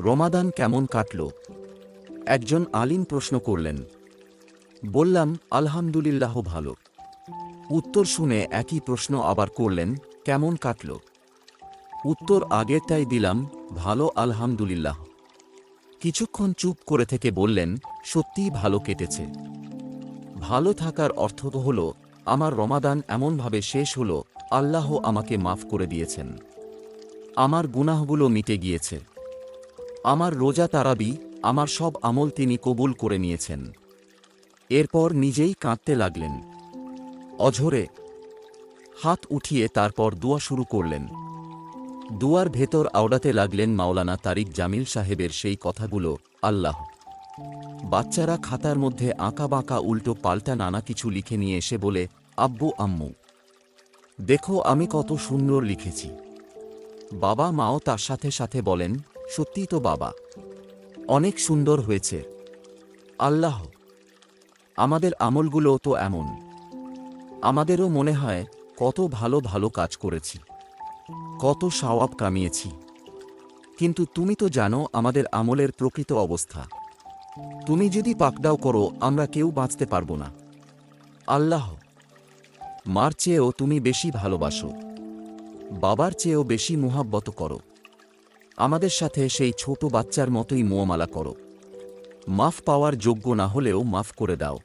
রমাদান কেমন কাটল? একজন আলিম প্রশ্ন করলেন। বললাম, আলহামদুলিল্লাহ ভালো। উত্তর শুনে একই প্রশ্ন আবার করলেন, কেমন কাটল? উত্তর আগেরটাই দিলাম, ভালো, আলহামদুলিল্লাহ। কিছুক্ষণ চুপ করে থেকে বললেন, সত্যিই ভালো কেটেছে। ভালো থাকার অর্থ তো হল, আমার রমাদান এমনভাবে শেষ হল, আল্লাহ আমাকে মাফ করে দিয়েছেন। আমার গুনাহগুলো মিটে গিয়েছে। আমার রোজা তারাবি, আমার সব আমল তিনি কবুল করে নিয়েছেন। এরপর নিজেই কাঁদতে লাগলেন। অঝরে হাত উঠিয়ে তারপর দোয়া শুরু করলেন। দুয়ার ভেতর আওড়াতে লাগলেন মাওলানা তারিক জামিল সাহেবের সেই কথাগুলো, আল্লাহ। বাচ্চারা খাতার মধ্যে আঁকা বাঁকা উল্টো পাল্টা নানা কিছু লিখে নিয়ে এসে বলে, আব্বু, আম্মু, দেখো আমি কত সুন্দর লিখেছি। বাবা মাও তার সাথে সাথে বলেন সত্যি তো বাবা। অনেক সুন্দর হয়েছে। আল্লাহ, আমাদের আমলগুলো তো এমন। আমাদেরও মনে হয় কত ভালো ভালো কাজ করেছি, কত সওয়াব কামিয়েছি। কিন্তু তুমি তো জানো আমাদের আমলের প্রকৃত অবস্থা। তুমি যদি পাকডাও করো, আমরা কেউ বাঁচতে পারব না। আল্লাহ, মার চেয়েও তুমি বেশি ভালোবাসো। বাবার চেয়েও বেশি মোহাব্বত করো। আমাদের সাথে সেই ছোট বাচ্চার মতোই মোয়ামালা করো। মাফ পাওয়ার যোগ্য না হলেও মাফ করে দাও।